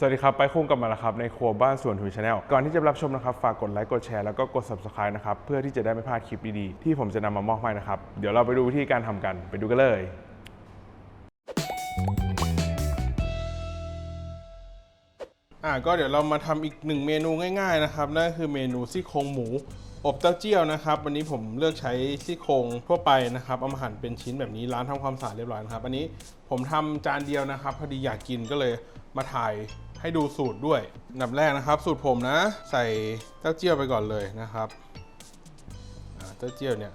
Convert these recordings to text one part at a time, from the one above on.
สวัสดีครับ ไปคุ้งกลับมาแล้วครับ ในครัวบ้านสวนหุยชาแนลก่อนที่จะรับชมนะครับ ฝากกดไลค์กดแชร์แล้วก็กด subscribe นะครับ เพื่อที่จะได้ไม่พลาดคลิปดีๆ ที่ผมจะนำมามอบให้นะครับ เดี๋ยวเราไปดูวิธีการทำกันไปดูกันเลยอ่าก็เดี๋ยวเรามาทำอีกหนึ่งเมนูง่าย ๆนะครับนั่นคือเมนูซี่โครงหมูอบเต้าเจี้ยวนะครับ วันนี้ผมเลือกใช้ซี่โครงทั่วไปนะครับเอามาหั่นเป็นชิ้นแบบนี้ร้านทำความสะอาดเรียบร้อยนะครับ อันนี้ผมทำจานเดียวนะครับ พอดีอยากกินก็เลยมาถ่าย ให้ดูสูตรด้วยอันดับแรกนะครับ สูตรผมนะ ใส่เต้าเจี้ยวไปก่อนเลยนะครับเต้าเจี้ยวเนี่ย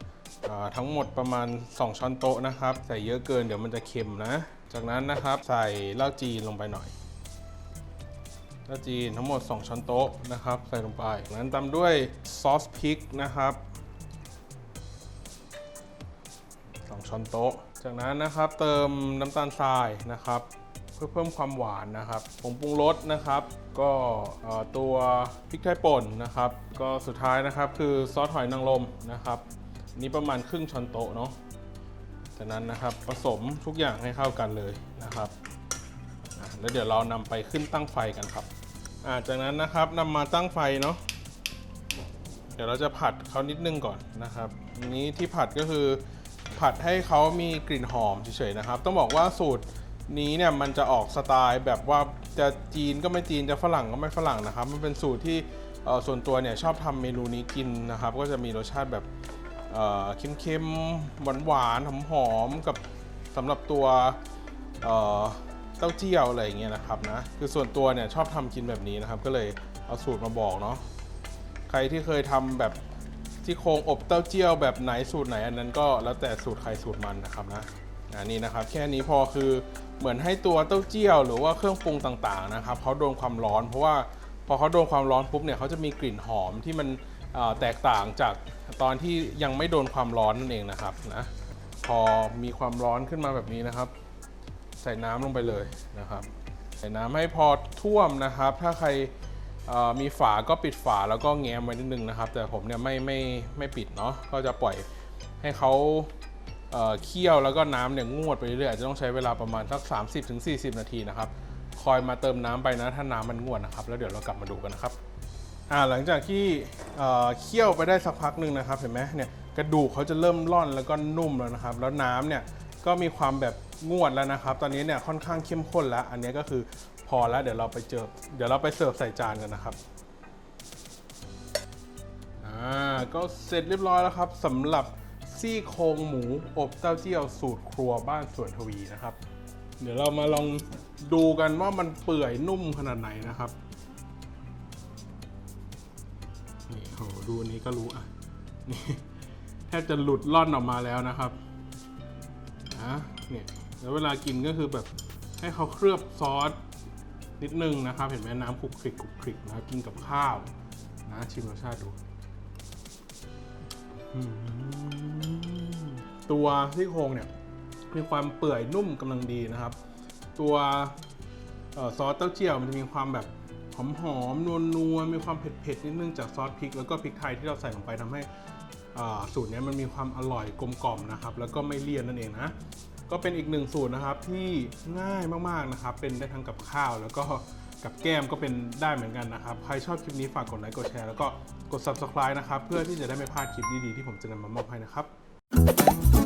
ทั้งหมดประมาณ 2 ช้อนโต๊ะนะครับ ใส่เยอะเกินเดี๋ยวมันจะเค็มนะ จากนั้นนะครับใส่เหล้าจีนลงไปหน่อยข้าจีนทั้งหมด 2 ช้อนโต๊ะนะครับ ใส่ลงไปจากนั้นตามด้วยซอสพริกนะครับ2ช้อนโต๊ะ จากนั้นนะครับเติมน้ำตาลทรายนะครับ พื่อเพิ่มความหวานนะครับผงปรุงรสนะครับ ก็ตัวพริกไทยป่นนะครับ ก็สุดท้ายนะครับคือซอสหอยนางรมนะครับ นี่ประมาณครึ่งช้อนโต๊ะเนาะจากนั้นนะครับผสมทุกอย่างให้เข้ากันเลยนะครับแล้วเดี๋ยวเรานำไปขึ้นตั้งไฟกันครับาจากนั้นนะครับนำมาตั้งไฟเนาะเดี๋ยวเราจะผัดเขานิดนึงก่อนนะครับนนี้ที่ผัดก็คือผัดให้เขามีกลิ่นหอมเฉยๆนะครับ ต้องบอกว่าสูตร นี้เนี่ยมันจะออกสไตล์แบบว่าจะจีนก็ไม่จีนจะฝรั่งก็ไม่ฝรั่งนะครับ มันเป็นสูตรที่ส่วนตัวเนี่ยชอบทำเมนูนี้กินนะครับ ก็จะมีรสชาติแบบเค็มๆ หวานๆ หอมๆ กับสำหรับตัวเอ่อเต้าเจี้ยวอะไรอย่างเงี้ยนะครับนะ คือส่วนตัวเนี่ยชอบทำกินแบบนี้นะครับ ก็เลยเอาสูตรมาบอกเนาะ ใครที่เคยทำแบบที่โครงอบเต้าเจี้ยวแบบไหนสูตรไหนอันนั้นก็แล้วแต่สูตรใครสูตรมันนะครับนะอันนี้นะครับแค่นี้พอคือ เหมือนให้ตัวเต้าเจี้ยวหรือว่าเครื่องปรุงต่างๆนะครับเขาโดนความร้อน เพราะว่าพอเขาโดนความร้อนปุ๊บเนี่ยเขาจะมีกลิ่นหอมที่มันแตกต่างจากตอนที่ยังไม่โดนความร้อนนั่นเองนะครับนะพอมีความร้อนขึ้นมาแบบนี้นะครับ ใส่น้ำลงไปเลยนะครับ ใส่น้ำให้พอท่วมนะครับ ถ้าใครมีฝาก็ปิดฝาแล้วก็แง้มไว้นิดนึงนะครับ แต่ผมเนี่ยไม่ไม่ไม่ปิดเนาะก็จะปล่อยให้เขา เเคี่ยวแล้วก็น้ำเนี่ยงวดไปเรื่อยๆอาจจะต้องใช้เวลาประมาณสัก 30-40 นาทีนะครับคอยมาเติมน้ำไปนะถ้าน้ำมันงวดนะครับ แล้วเดี๋ยวเรากลับมาดูกันนะครับอ่าหลังจากที่เอ่อเคี่ยวไปได้สักพักหนึ่งนะครับเห็นไหมเนี่ยกระดูกเขาจะเริ่มร่อนแล้วก็นุ่มแล้วนะครับ แล้วน้ำเนี่ยก็มีความแบบงวดแล้วนะครับ ตอนนี้เนี่ยค่อนข้างเข้มข้นแล้ว อันนี้ก็คือพอแล้วเดี๋ยวเราไปเจอเดี๋ยวเราไปเสิร์ฟใส่จานกันนะครับอ่าก็เสร็จเรียบร้อยแล้วครับสำหรับ ซี่โครงหมูอบเต้าเจี้ยวสูตรครัวบ้านสวนทวีนะครับ เดี๋ยวเรามาลองดูกันว่ามันเปื่อยนุ่มขนาดไหนนะครับนี่โหดูนนี้ก็รู้อะนี่แทบจะหลุดล่อนออกมาแล้วนะครับนะเนี่ยแล้วเวลากินก็คือแบบให้เขาเคลือบซอสนิดนึงนะครับ เห็นไหมน้ำคลุกคลิกคลุกคลิกนะครับกินกับข้าวนะชิมรสชาติดู อืม ตัวซี่โครงเนี่ยมีความเปื่อยนุ่มกำลังดีนะครับ ตัวซอสเต้าเจี้ยวมันจะมีความแบบหอมหอมนัวนัวๆมีความเผ็ดเผ็ดๆนิดนึงจากซอสพริก แล้วก็พริกไทยที่เราใส่ลงไปทำให้สูตรนี้มันมีความอร่อยกลมกล่อมนะครับ แล้วก็ไม่เลี่ยนนั่นเองนะก็เป็นอีกหนึ่งสูตรนะครับที่ง่ายมากๆนะครับ เป็นได้ทั้งกับข้าวแล้วก็กับแก้มก็เป็นได้เหมือนกันนะครับ ใครชอบคลิปนี้ฝากกดไลค์กดแชร์แล้วก็กด subscribe นะครับ เพื่อที่จะได้ไม่พลาดคลิปดีๆที่ผมจะนำมามอบให้นะครับ フフフ。